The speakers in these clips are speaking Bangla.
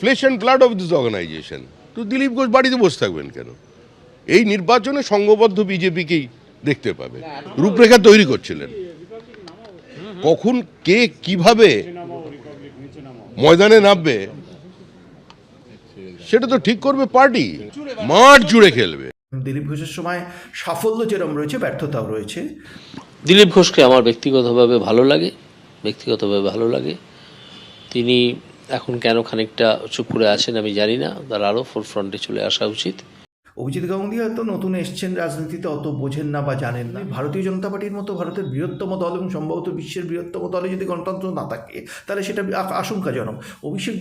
Flesh and blood of this organisation তো দিলীপ ঘোষ বাড়িতে বসে থাকবেন কেন? এই নির্বাচনে সংঘবদ্ধ বিজেপিকেই দেখতে পাবে। রূপরেখা তৈরি করছিলেন। কখন কে কীভাবে ময়দানে নামবে সেটা তো ঠিক করবে পার্টি। মাঠ জুড়ে খেলবে। দিলীপ ঘোষের সময় সাফল্য যেরকম রয়েছে ব্যর্থতাও রয়েছে। দিলীপ ঘোষকে আমার ব্যক্তিগতভাবে ভালো লাগে ব্যক্তিগতভাবে ভালো লাগে। তিনি এখন কেন খানিকটা চুপ করে আছেন আমি জানি না। তার আরও ফোর ফ্রন্টে চলে আসা উচিত। অভিজিৎ গাঙ্গুলি হয়তো নতুন এসছেন রাজনীতিতে, অত বোঝেন না বা জানেন না। ভারতীয় জনতা পার্টির মতো ভারতের বৃহত্তম দল এবং সম্ভবত বিশ্বের বৃহত্তম দলে যদি গণতন্ত্র না থাকে, তাহলে সেটা আশঙ্কাজনক। অভিষেক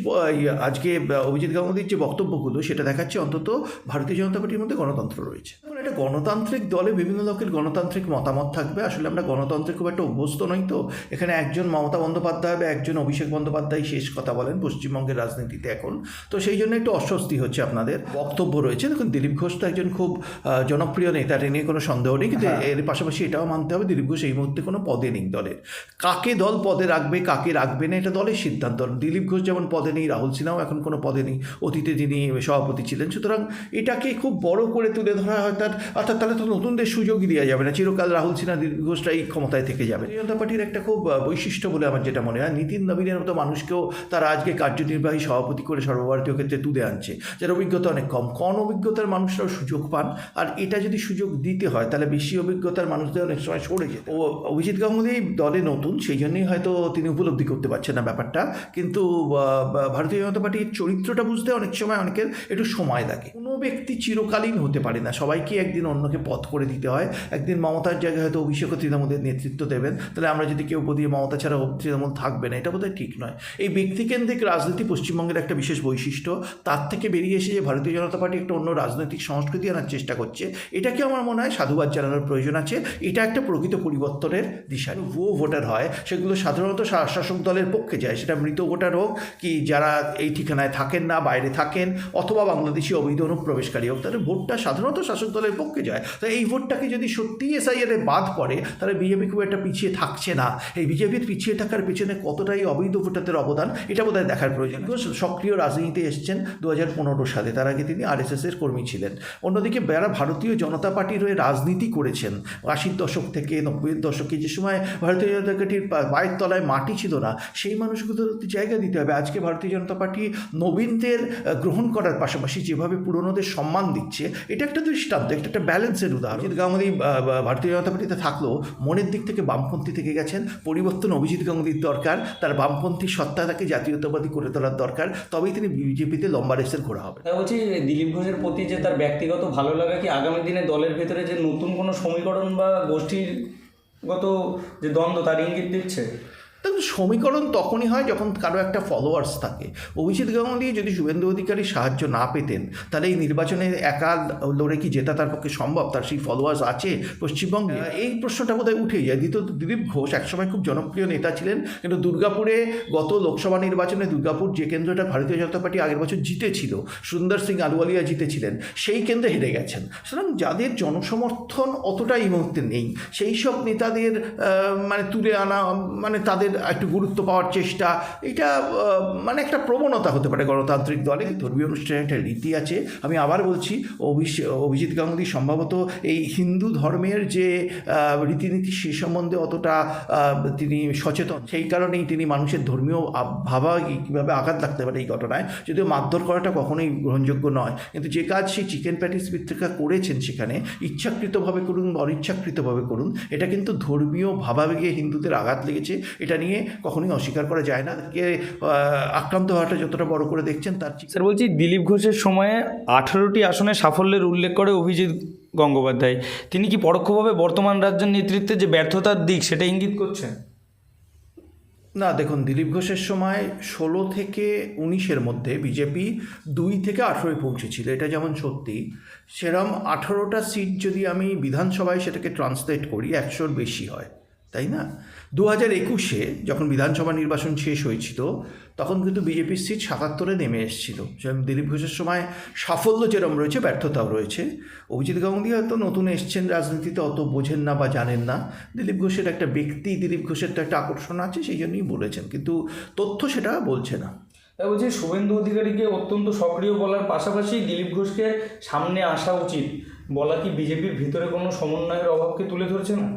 আজকে অভিজিৎ গাঙ্গুলির যে বক্তব্যগুলো, সেটা দেখাচ্ছে অন্তত ভারতীয় জনতা পার্টির মধ্যে গণতন্ত্র রয়েছে। একটা গণতান্ত্রিক দলে বিভিন্ন লোকের গণতান্ত্রিক মতামত থাকবে। আসলে আমরা গণতন্ত্রে খুব একটা অভ্যস্ত নই তো। এখানে একজন মমতা বন্দ্যোপাধ্যায় বা একজন অভিষেক বন্দ্যোপাধ্যায় শেষ কথা বলেন, পশ্চিমবঙ্গের রাজনীতিতে এখন। তো সেই জন্য একটু অস্বস্তি হচ্ছে আপনাদের। বক্তব্য রয়েছে। দেখুন, দিলীপ ঘোষ তো একজন খুব জনপ্রিয় নেতা এটা নিয়ে কোনো সন্দেহ নেই কিন্তু এর পাশাপাশি এটাও মানতে হবে দিলীপ ঘোষ এই মুহূর্তে কোনো পদে নেই দলের। কাকে দল পদে রাখবে কাকে রাখবে না এটা দলের সিদ্ধান্ত। দিলীপ ঘোষ যেমন পদে নেই রাহুল সিনহাও এখন কোনো পদে নেই অতীতে যিনি সভাপতি ছিলেন সুতরাং এটাকে খুব বড় করে তুলে ধরা হয় তার অর্থাৎ তাহলে তো নতুনদের সুযোগই দেওয়া যাবে না চিরকাল রাহুল সিনহা দিলীপ ঘোষটাই ক্ষমতায় থেকে যাবে। জনতা পার্টির একটা খুব বৈশিষ্ট্য বলে আমার যেটা মনে হয় নীতিন নবীনের মতো মানুষকেও তারা আজকে কার্যনির্বাহী সভাপতি করে সর্বভারতীয় ক্ষেত্রে তুলে আনছে। যার অভিজ্ঞতা অনেক কম। কম অভিজ্ঞতার মানুষরাও সুযোগ পান। আর এটা যদি সুযোগ দিতে হয়, তাহলে বেশি অভিজ্ঞতার মানুষদের অনেক সময় সরে যেত ও অভিজিৎ গাঙ্গুলি দলে নতুন, সেই জন্যই হয়তো তিনি উপলব্ধি করতে পারছেন না ব্যাপারটা। কিন্তু ভারতীয় জনতা পার্টির চরিত্রটা বুঝতে অনেক সময় অনেকের একটু সময় লাগে। কোনো ব্যক্তি চিরকালীন হতে পারে না। সবাইকে একদিন অন্যকে পথ করে দিতে হয়। একদিন মমতার জায়গায় হয়তো অভিষেক তৃণমূলের নেতৃত্ব দেবেন। তাহলে আমরা যদি কেউ বলি মমতা ছাড়া তৃণমূল থাকবে না, এটা বোধহয় ঠিক নয়। এই ব্যক্তিকেন্দ্রিক রাজনীতি পশ্চিমবঙ্গের একটা বিশেষ বৈশিষ্ট্য। তার থেকে বেরিয়ে এসে যে ভারতীয় জনতা পার্টি একটা অন্য রাজনৈতিক সংস্কৃতি আনার চেষ্টা করছে। এটাকে আমার মনে হয় সাধুবাদ জানানোর প্রয়োজন আছে। এটা একটা প্রকৃত পরিবর্তনের দিশা। ভুয়ো ভোটার হয় সেগুলো সাধারণত শাসক দলের পক্ষে যায়। সেটা মৃত ভোটার হোক কি যারা এই ঠিকানায় থাকেন না বাইরে থাকেন অথবা বাংলাদেশি অবৈধ অনুপ্রবেশকারী হোক তাহলে ভোটটা সাধারণত শাসক দলের পক্ষে যায়। তো এই ভোটটাকে যদি সত্যিই এসআইআর বাদ পড়ে তাহলে বিজেপি খুব একটা পিছিয়ে থাকছে না। এই বিজেপির পিছিয়ে থাকার পেছনে কতটাই অবৈধ ভোটারদের অবদান এটা বোধহয় দেখার প্রয়োজন সক্রিয় রাজনীতিতে এসছেন দু হাজার পনেরো সালে। তার আগে তিনি আরএসএসের কর্মী ছিলেন। অন্যদিকে যারা ভারতীয় জনতা পার্টির হয়ে রাজনীতি করেছেন। আশির দশক থেকে নব্বইয়ের দশকে যে সময় ভারতীয় জনতা পার্টির পায়ের তলায় মাটি ছিল না সেই মানুষগুলোর জায়গা দিতে হবে। আজকে ভারতীয় জনতা পার্টি নবীনদের গ্রহণ করার পাশাপাশি যেভাবে পুরনোদের সম্মান দিচ্ছে এটা একটা দৃষ্টান্ত একটা একটা ব্যালেন্সের উদাহরণ। অভিজিৎ গাঙ্গুলি ভারতীয় জনতা পার্টিতে থাকলেও মনের দিক থেকে বামপন্থী থেকে গেছেন। পরিবর্তন অভিজিৎ গাঙ্গুলির দরকার। তার বামপন্থী সত্তাটাকে জাতীয়তাবাদী করে তোলার দরকার। তবেই তিনি বিজেপিতে লম্বা রেসের ঘোরা হবে বলছি দিলীপ ঘোষের প্রতি যে তার ব্যক্তিগত ভালো লাগা কি আগামী দিনে দলের ভেতরে যে নতুন কোনো সমীকরণ বা গোষ্ঠীগত যে দ্বন্দ্ব তার ইঙ্গিত দিচ্ছে? দেখুন সমীকরণ তখনই হয় যখন কারও একটা ফলোয়ার্স থাকে। অভিজিৎ গাঙ্গুলি যদি শুভেন্দু অধিকারী সাহায্য না পেতেন তাহলে এই নির্বাচনে একা লড়ে কি জেতা তার পক্ষে সম্ভব? তার সেই ফলোয়ার্স আছে পশ্চিমবঙ্গে? এই প্রশ্নটা বোধহয় উঠে যায়। দ্বিতীয়ত দিলীপ ঘোষ একসময় খুব জনপ্রিয় নেতা ছিলেন কিন্তু দুর্গাপুরে গত লোকসভা নির্বাচনে দুর্গাপুর যে কেন্দ্রটা ভারতীয় জনতা পার্টি আগের বছর জিতেছিল সুন্দর সিং আলুয়ালিয়া জিতেছিলেন সেই কেন্দ্রে হেরে গেছেন। সুতরাং যাদের জনসমর্থন অতটা এই মুহূর্তে নেই সেই সব নেতাদের মানে তুলে আনা মানে তাদের একটু গুরুত্ব পাওয়ার চেষ্টা। এটা মানে একটা প্রবণতা হতে পারে গণতান্ত্রিক দলে। ধর্মীয় অনুষ্ঠানের একটা রীতি আছে। আমি আবার বলছি অভিজিৎ গাঙ্গুলি সম্ভবত এই হিন্দু ধর্মের যে রীতিনীতি সে সম্বন্ধে অতটা তিনি সচেতন। সেই কারণেই তিনি মানুষের ধর্মীয় ভাবা কীভাবে আঘাত লাগতে পারে এই ঘটনায়, যদিও মারধর করাটা কখনোই গ্রহণযোগ্য নয়। কিন্তু যে কাজ সেই চিকেন প্যাটিস বিত্রিকা করেছেন সেখানে, ইচ্ছাকৃতভাবে করুন অনিচ্ছাকৃতভাবে করুন, এটা কিন্তু ধর্মীয় ভাবাবেগে হিন্দুদের আঘাত লেগেছে। এটা নিয়ে কখনোই অস্বীকার করা যায় না। কে আক্রান্ত হওয়াটা যতটা বড় করে দেখছেন তার স্যার বলছি দিলীপ ঘোষের সময়ে আঠারোটি আসনে সাফল্যের উল্লেখ করে অভিজিৎ গঙ্গোপাধ্যায়। তিনি কি পরোক্ষভাবে বর্তমান রাজ্যের নেতৃত্বে যে ব্যর্থতার দিক সেটা ইঙ্গিত করছেন? না দেখুন দিলীপ ঘোষের সময় ষোলো থেকে উনিশের মধ্যে বিজেপি দুই থেকে আঠেরোয় পৌঁছেছিল এটা যেমন সত্যি। সেরম আঠেরোটা সিট যদি আমি বিধানসভায় সেটাকে ট্রান্সলেট করি একশোর বেশি হয়। তাই না? দু হাজার একুশে যখন বিধানসভা নির্বাচন শেষ হয়েছিল, তখন কিন্তু বিজেপির সিট সাতাত্তরে নেমে এসেছিল। সেরকম দিলীপ ঘোষের সময় সাফল্য যেরকম রয়েছে, ব্যর্থতাও রয়েছে। অভিজিৎ গাঙ্গুলি হয়তো নতুন এসছেন রাজনীতিতে, অত বোঝেন না বা জানেন না। দিলীপ ঘোষের একটা ব্যক্তি, দিলীপ ঘোষের তো একটা আকর্ষণ আছে, সেই জন্যই বলেছেন। কিন্তু তথ্য সেটা বলছে না। তাই বলছি, শুভেন্দু অধিকারীকে অত্যন্ত সক্রিয় বলার পাশাপাশি দিলীপ ঘোষকে সামনে আসা উচিত। বলা কি বিজেপির ভিতরে কোনো সমন্বয়ের অভাবকে তুলে ধরছে না?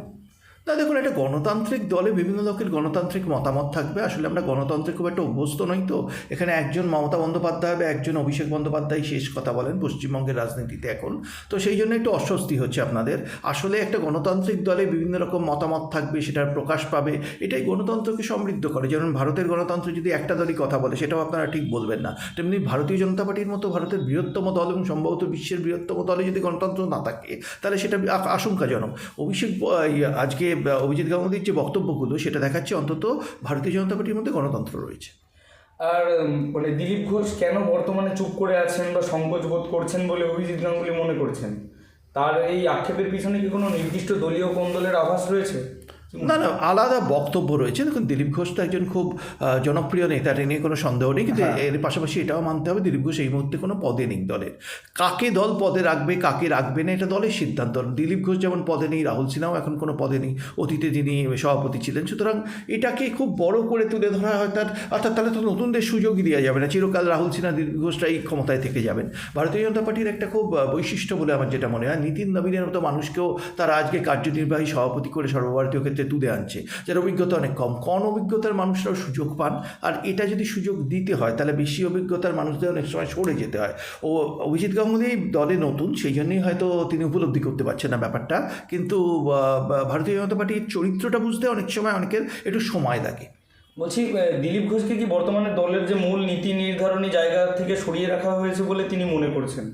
না, দেখুন একটা গণতান্ত্রিক দলে বিভিন্ন লোকের গণতান্ত্রিক মতামত থাকবে। আসলে আমরা গণতন্ত্রে খুব একটা অভ্যস্ত নই তো। এখানে একজন মমতা বন্দ্যোপাধ্যায় বা একজন অভিষেক বন্দ্যোপাধ্যায় শেষ কথা বলেন পশ্চিমবঙ্গের রাজনীতিতে এখন। তো সেই জন্য একটু অস্বস্তি হচ্ছে আপনাদের। আসলে একটা গণতান্ত্রিক দলে বিভিন্ন রকম মতামত থাকবে, সেটার প্রকাশ পাবে। এটাই গণতন্ত্রকে সমৃদ্ধ করে। যেমন ভারতের গণতন্ত্র যদি একটা দলই কথা বলে, সেটাও আপনারা ঠিক বলবেন না। তেমনি ভারতীয় জনতা পার্টির মতো ভারতের বৃহত্তম দল এবং সম্ভবত বিশ্বের বৃহত্তম দলে যদি গণতন্ত্র না থাকে, তাহলে সেটা আশঙ্কাজনক। অভিষেক আজকে অভিজিৎ গাঙ্গুলির যে বক্তব্যগুলো, সেটা দেখাচ্ছে অন্তত ভারতীয় জনতা পার্টির মধ্যে গণতন্ত্র রয়েছে। আর বলে মানে দিলীপ ঘোষ কেন বর্তমানে চুপ করে আছেন বা সংকোচ বোধ করছেন বলে অভিজিৎ গাঙ্গুলি মনে করছেন? তার এই আক্ষেপের পিছনে কি কোনো নির্দিষ্ট দলীয় কোন্দলের আভাস রয়েছে? না না আলাদা বক্তব্য রয়েছে। দেখুন দিলীপ ঘোষ তো একজন খুব জনপ্রিয় নেতা এটা নিয়ে কোনো সন্দেহ নেই কিন্তু এর পাশাপাশি এটাও মানতে হবে দিলীপ ঘোষ এই মুহূর্তে কোনো পদে নেই দলের। কাকে দল পদে রাখবে কাকে রাখবে না এটা দলের সিদ্ধান্ত। দিলীপ ঘোষ যেমন পদে নেই রাহুল সিনহাও এখন কোনো পদে নেই অতীতে যিনি সভাপতি ছিলেন। সুতরাং এটাকে খুব বড় করে তুলে ধরা হয় তার অর্থাৎ তাহলে তো নতুনদের সুযোগই দেওয়া যাবে না চিরকাল রাহুল সিনহা দিলীপ ঘোষটাই ক্ষমতায় থেকে যাবেন। ভারতীয় জনতা পার্টির একটা খুব বৈশিষ্ট্য বলে আমার যেটা মনে হয় নীতিন নবীনের মতো মানুষকেও তারা আজকে কার্যনির্বাহী সভাপতি করে সর্বভারতীয় ক্ষেত্রে তুলে আনছে। যার অভিজ্ঞতা অনেক কম। কম অভিজ্ঞতার মানুষরাও সুযোগ পান। আর এটা যদি সুযোগ দিতে হয়, তাহলে বেশি অভিজ্ঞতার মানুষদের অনেক সময় সরে যেতে হয়। ও অভিজিৎ গাঙ্গুলি দলে নতুন, সেই জন্যই হয়তো তিনি উপলব্ধি করতে পারছেন না ব্যাপারটা। কিন্তু ভারতীয় জনতা পার্টির চরিত্রটা বুঝতে অনেক সময় অনেকের একটু সময় লাগে। বলছি দিলীপ ঘোষকে কি বর্তমানে দলের যে মূল নীতি নির্ধারণী জায়গা থেকে সরিয়ে রাখা হয়েছে বলে তিনি মনে করছেন?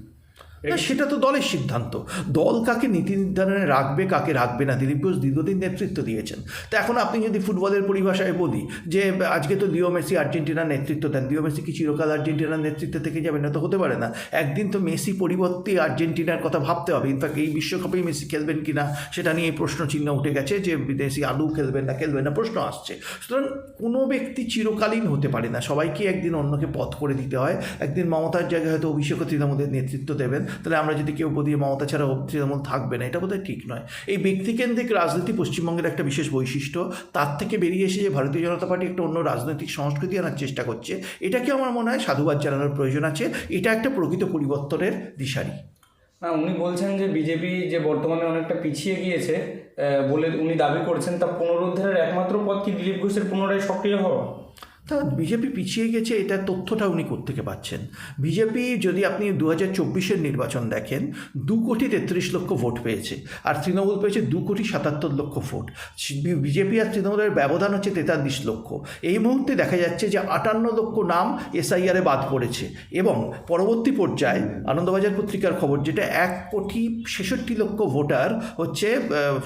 সেটা তো দলের সিদ্ধান্ত। দল কাকে নীতি নির্ধারণে রাখবে কাকে রাখবে না দিলীপ ঘোষ দীর্ঘদিন নেতৃত্ব দিয়েছেন। তো এখন আপনি যদি ফুটবলের পরিভাষায় বলি যে আজকে তো লিও মেসি আর্জেন্টিনার নেতৃত্ব দেন লিও মেসি কি চিরকাল আর্জেন্টিনার নেতৃত্বে থেকে যাবে না তো হতে পারে না। একদিন তো মেসি পরিবর্তে আর্জেন্টিনার কথা ভাবতে হবে। ইনফ্যাক্ট এই বিশ্বকাপেই মেসি খেলবেন কি না সেটা নিয়ে প্রশ্ন চিহ্ন উঠে গেছে যে বিদেশি আলু খেলবেন না খেলবেন না প্রশ্ন আসছে। সুতরাং কোনো ব্যক্তি চিরকালীন হতে পারে না। সবাইকে একদিন অন্যকে পথ করে দিতে হয়। একদিন মমতার জায়গায় হয়তো অভিষেক তৃণমূলের নেতৃত্ব দেবেন। তাহলে আমরা যদি কেউ বলি মমতা ছাড়া তৃণমূল থাকবে না, এটা বোধহয় ঠিক নয়। এই ব্যক্তিকেন্দ্রিক রাজনীতি পশ্চিমবঙ্গের একটা বিশেষ বৈশিষ্ট্য। তার থেকে বেরিয়ে এসে যে ভারতীয় জনতা পার্টি একটা অন্য রাজনৈতিক সংস্কৃতি আনার চেষ্টা করছে, এটাকে আমার মনে হয় সাধুবাদ জানানোর প্রয়োজন আছে। এটা একটা প্রকৃত পরিবর্তনের দিশারি। না, উনি বলছেন যে বিজেপি যে বর্তমানে অনেকটা পিছিয়ে গিয়েছে বলে উনি দাবি করছেন, তা পুনরুদ্ধারের একমাত্র পথ কি দিলীপ ঘোষের পুনরায় সক্রিয় হওয়া? তা বিজেপি পিছিয়ে গেছে, এটার তথ্যটা উনি কোত্থেকে পাচ্ছেন? বিজেপি যদি আপনি দু হাজার চব্বিশের নির্বাচন দেখেন, দু কোটি তেত্রিশ লক্ষ ভোট পেয়েছে, আর তৃণমূল পেয়েছে দু কোটি সাতাত্তর লক্ষ ভোট। বিজেপি আর তৃণমূলের ব্যবধান হচ্ছে তেতাল্লিশ লক্ষ। এই মুহূর্তে দেখা যাচ্ছে যে আটান্ন লক্ষ নাম এসআইআরে বাদ পড়েছে এবং পরবর্তী পর্যায়ে আনন্দবাজার পত্রিকার খবর যেটা এক কোটি ছেষট্টি লক্ষ ভোটার হচ্ছে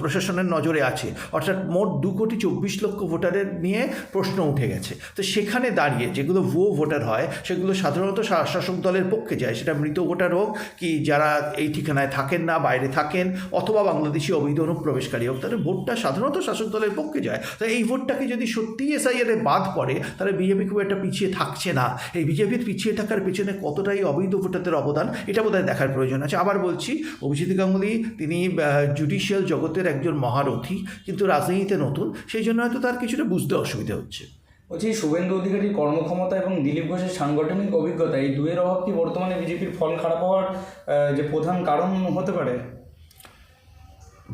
প্রশাসনের নজরে আছে, অর্থাৎ মোট দু কোটি চব্বিশ লক্ষ ভোটারের নিয়ে প্রশ্ন উঠে গেছে। তো সেখানে দাঁড়িয়ে যেগুলো ভুয়ো ভোটার হয়, সেগুলো সাধারণত শাসক দলের পক্ষে যায়। সেটা মৃত ভোটার হোক কি যারা এই ঠিকানায় থাকেন না, বাইরে থাকেন, অথবা বাংলাদেশি অবৈধ অনুপ্রবেশকারী হোক তাহলে ভোটটা সাধারণত শাসক দলের পক্ষে যায়। তাই এই ভোটটাকে যদি সত্যিই এসআইআর বাদ পড়ে, তাহলে বিজেপি খুব একটা পিছিয়ে থাকছে না। এই বিজেপির পিছিয়ে থাকার পেছনে কতটাই অবৈধ ভোটারদের অবদান, এটা বোধহয় দেখার প্রয়োজন আছে। আবার বলছি, অভিজিৎ গাঙ্গুলি, তিনি জুডিশিয়াল জগতের একজন মহারথী, কিন্তু রাজনীতিতে নতুন, সেই জন্য হয়তো তার কিছুটা বুঝতে অসুবিধা হচ্ছে। বলছি শুভেন্দু অধিকারীর কর্মক্ষমতা এবং দিলীপ ঘোষের সাংগঠনিক অভিজ্ঞতা, এই দুয়ের অভাব কি বর্তমানে বিজেপির ফল খারাপ হওয়ার যে প্রধান কারণ হতে পারে?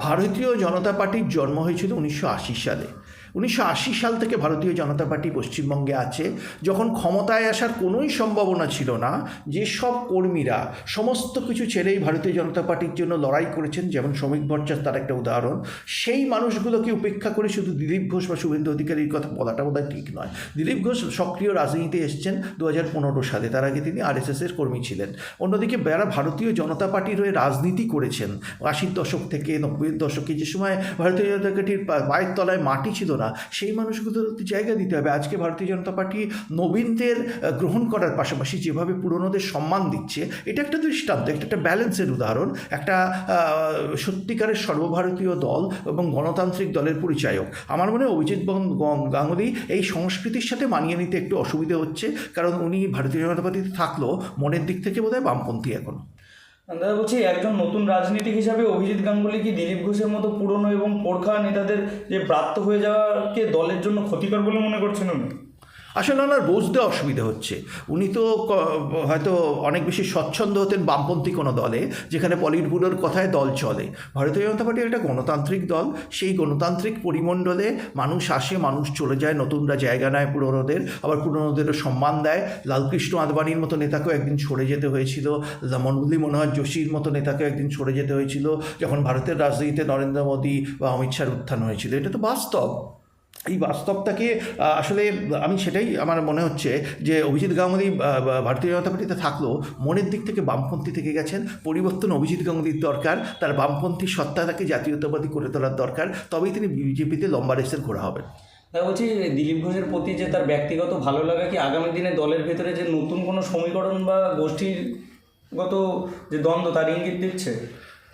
ভারতীয় জনতা পার্টির জন্ম হয়েছিল উনিশশো আশি সালে। উনিশশো আশি সাল থেকে ভারতীয় জনতা পার্টি পশ্চিমবঙ্গে আছে, যখন ক্ষমতায় আসার কোনোই সম্ভাবনা ছিল না, যে সব কর্মীরা সমস্ত কিছু ছেড়েই ভারতীয় জনতা পার্টির জন্য লড়াই করেছেন, যেমন শ্রমিক ভট্টাচার্য তার একটা উদাহরণ, সেই মানুষগুলোকে উপেক্ষা করে শুধু দিলীপ ঘোষ বা শুভেন্দু অধিকারীর কথা বলাটা বোধহয় ঠিক নয়। দিলীপ ঘোষ সক্রিয় রাজনীতিতে এসছেন দু হাজার পনেরো সালে, তার আগে তিনি আরএসএসের কর্মী ছিলেন। অন্যদিকে যারা ভারতীয় জনতা পার্টির হয়ে রাজনীতি করেছেন, আশির দশক থেকে নব্বইয়ের দশকে, যে সময় ভারতীয় জনতা পার্টির পায়ের তলায় মাটি ছিল না, সেই মানুষগুলোর জায়গা দিতে হবে। আজকে ভারতীয় জনতা পার্টি নবীনদের গ্রহণ করার পাশাপাশি যেভাবে পুরনোদের সম্মান দিচ্ছে, এটা একটা দৃষ্টান্ত একটা একটা ব্যালেন্সের উদাহরণ। একটা সত্যিকারের সর্বভারতীয় দল এবং গণতান্ত্রিক দলের পরিচায়ক। আমার মনে হয় অভিজিৎ গাঙ্গুলি এই সংস্কৃতির সাথে মানিয়ে নিতে একটু অসুবিধে হচ্ছে, কারণ উনি ভারতীয় জনতা পার্টিতে থাকলেও মনের দিক থেকে বোধহয় বামপন্থী এখন। দাদা বলছি, একজন নতুন রাজনীতিক হিসাবে অভিজিৎ গাঙ্গুলি কি দিলীপ ঘোষের মতো পুরনো এবং পোরখা নেতাদের যে ব্রাত্য হয়ে যাওয়াকে দলের জন্য ক্ষতিকর বলে মনে করছেন উনি আসলে ওনার বুঝতে অসুবিধা হচ্ছে। উনি তো হয়তো অনেক বেশি স্বচ্ছন্দ হতেন বামপন্থী কোনো দলে, যেখানে পলিট ব্যুরোর কথায় দল চলে। ভারতীয় জনতা পার্টি একটা গণতান্ত্রিক দল, সেই গণতান্ত্রিক পরিমণ্ডলে মানুষ আসে, মানুষ চলে যায়, নতুনরা জায়গা নেয় পুরনোদের, আবার পুরনোদেরও সম্মান দেয়। লালকৃষ্ণ আদবানির মতো নেতাকেও একদিন সরে যেতে হয়েছিল মনমুরলী মনোহর যোশীর মতো নেতাকেও একদিন সরে যেতে হয়েছিল, যখন ভারতের রাজনীতিতে নরেন্দ্র মোদী বা অমিত শাহর উত্থান হয়েছিল। এটা তো বাস্তব। এই বাস্তবটাকে আসলে, আমি সেটাই, আমার মনে হচ্ছে যে অভিজিৎ গাঙ্গুলি ভারতীয় জনতা পার্টিতে থাকলেও মনের দিক থেকে বামপন্থী থেকে গেছেন। পরিবর্তন অভিজিৎ গাঙ্গুলির দরকার। তার বামপন্থী সত্তাটাকে জাতীয়তাবাদী করে তোলার দরকার। তবেই তিনি বিজেপিতে লম্বা রেসের ঘোরা হবেন। বলছি, দিলীপ ঘোষের প্রতি যে তার ব্যক্তিগত ভালো লাগা কি আগামী দিনে দলের ভেতরে যে নতুন কোনো সমীকরণ বা গোষ্ঠীগত যে দ্বন্দ্ব, তার ইঙ্গিত দিচ্ছে?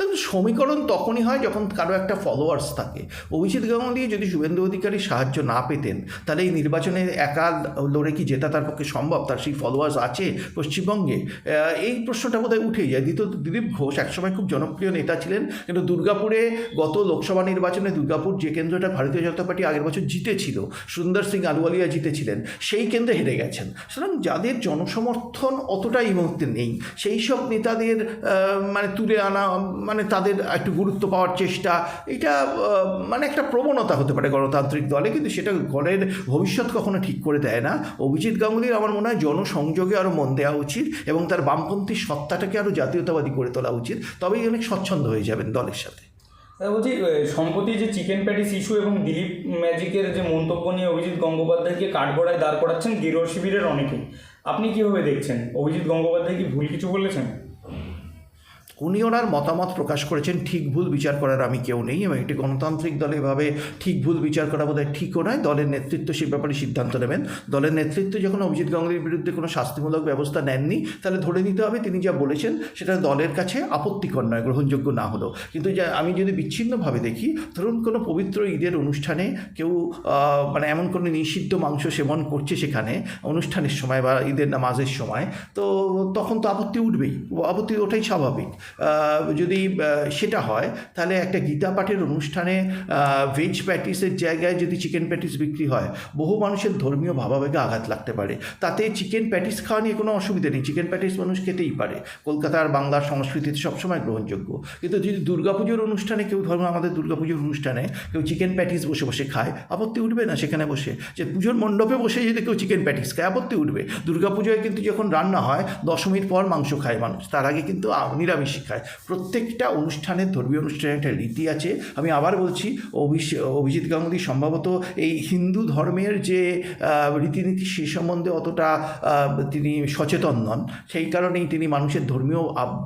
দেখুন, সমীকরণ তখনই হয় যখন কারও একটা ফলোয়ার্স থাকে। অভিজিৎ গাঙ্গুলি যদি শুভেন্দু অধিকারী সাহায্য না পেতেন, তাহলে এই নির্বাচনে একা লড়ে কি জেতা তার পক্ষে সম্ভব? তার সেই ফলোয়ার্স আছে পশ্চিমবঙ্গে? এই প্রশ্নটা বোধহয় উঠেই যায়। দ্বিতীয়ত দিলীপ ঘোষ একসময় খুব জনপ্রিয় নেতা ছিলেন, কিন্তু দুর্গাপুরে গত লোকসভা নির্বাচনে দুর্গাপুর যে কেন্দ্রটা ভারতীয় জনতা পার্টি আগের বছর জিতেছিল, সুন্দর সিং আলুয়ালিয়া জিতেছিলেন, সেই কেন্দ্রে হেরে গেছেন। সুতরাং যাদের জনসমর্থন অতটা এই মুহূর্তে নেই, সেই সব নেতাদের মানে তুলে আনা মানে তাদের একটু গুরুত্ব পাওয়ার চেষ্টা, এটা মানে একটা প্রবণতা হতে পারে গণতান্ত্রিক দলে, কিন্তু সেটা দলের ভবিষ্যৎ কখনো ঠিক করে দেয় না। অভিজিৎ গাঙ্গুলির আমার মনে হয় জনসংযোগে আরও মন দেওয়া উচিত এবং তার বামপন্থী সত্তাটাকে আরও জাতীয়তাবাদী করে তোলা উচিত। তবেই অনেক স্বচ্ছন্দ হয়ে যাবেন দলের সাথে। বলছি সম্প্রতি যে চিকেন প্যাটিস ইস্যু এবং দিলীপ ম্যাজিকের যে মন্তব্য নিয়ে অভিজিৎ গঙ্গোপাধ্যায়কে কাঠগড়ায় দাঁড় করাচ্ছেন গেরুয়া শিবিরের অনেকেই, আপনি কীভাবে দেখছেন? অভিজিৎ গঙ্গোপাধ্যায় কি ভুল কিছু বলেছেন? উনি ওনার মতামত প্রকাশ করেছেন, ঠিক ভুল বিচার করার আমি কেউ নেই এবং একটি গণতান্ত্রিক দলে এভাবে ঠিক ভুল বিচার করা বোধ হয় ঠিকও নয়। দলের নেতৃত্ব সেই ব্যাপারে সিদ্ধান্ত নেবেন। দলের নেতৃত্ব যখন অভিজিৎ গাঙ্গুলির বিরুদ্ধে কোনো শাস্তিমূলক ব্যবস্থা নেননি, তাহলে ধরে নিতে হবে তিনি যা বলেছেন সেটা দলের কাছে আপত্তিকর নয়, গ্রহণযোগ্য না হলো কিন্তু যা আমি যদি বিচ্ছিন্নভাবে দেখি, ধরুন কোনো পবিত্র ঈদের অনুষ্ঠানে কেউ মানে এমন কোনো নিষিদ্ধ মাংস সেবন করছে সেখানে অনুষ্ঠানের সময় বা ঈদের নামাজের সময়, তো তখন তো আপত্তি উঠবেই। আপত্তি ওঠাই স্বাভাবিক। যদি সেটা হয়, তাহলে একটা গীতা পাঠের অনুষ্ঠানে ভেজ প্যাটিসের জায়গায় যদি চিকেন প্যাটিস বিক্রি হয়, বহু মানুষের ধর্মীয় ভাবাবেগে আঘাত লাগতে পারে। তাতে চিকেন প্যাটিস খাওয়া নিয়ে কোনো অসুবিধা নেই। চিকেন প্যাটিস মানুষ খেতেই পারে। কলকাতার বাংলার সংস্কৃতিতে সবসময় গ্রহণযোগ্য। কিন্তু যদি দুর্গাপুজোর অনুষ্ঠানে কেউ ধর্ম, আমাদের দুর্গাপুজোর অনুষ্ঠানে কেউ চিকেন প্যাটিস বসে বসে খায়, আপত্তি উঠবে না সেখানে বসে? যে পুজোর মণ্ডপে বসে যদি কেউ চিকেন প্যাটিস খায়, আপত্তি উঠবে। দুর্গাপুজোয় কিন্তু যখন রান্না হয় দশমীর পর মাংস খায় মানুষ। তার আগে কিন্তু আ- নিরামিষই খায় প্রত্যেকটা অনুষ্ঠানে ধর্মীয় অনুষ্ঠানের একটা রীতি আছে। আমি আবার বলছি অভিজিৎ গাঙ্গুলি সম্ভবত এই হিন্দু ধর্মের যে রীতিনীতি সে সম্বন্ধে অতটা তিনি সচেতন নন। সেই কারণেই তিনি মানুষের ধর্মীয়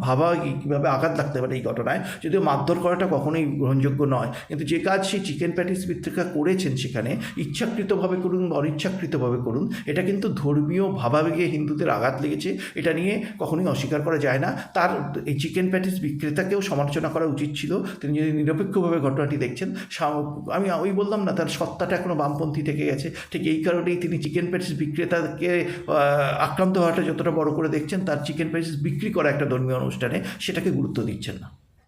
ভাবা কীভাবে আঘাত লাগতে পারে এই ঘটনায়, যদিও মারধর করাটা কখনোই গ্রহণযোগ্য নয়। কিন্তু যে কাজ সেই চিকেন প্যাটিস বিক্রেতা করেছেন সেখানে, ইচ্ছাকৃতভাবে করুন বা অনিচ্ছাকৃতভাবে করুন, এটা কিন্তু ধর্মীয় ভাবাবেগে হিন্দুদের আঘাত লেগেছে। এটা নিয়ে কখনোই অস্বীকার করা যায় না। তার এই চিকেন প্যাটিস বিক্রেতাকেও সমালোচনা করা উচিত ছিল। তিনি যদি নিরপেক্ষভাবে ঘটনাটি দেখছেন আমি ওই বললাম না, তার সত্তাটা এখনও বামপন্থী থেকে গেছে। ঠিক এই কারণেই তিনি চিকেন প্যাটিস বিক্রেতাকে আক্রান্ত হওয়াটা যতটা বড় করে দেখছেন, তার চিকেন প্যাটিস বিক্রি করা একটা ধর্মীয় অনুষ্ঠানে সেটাকে গুরুত্ব দিচ্ছেন না।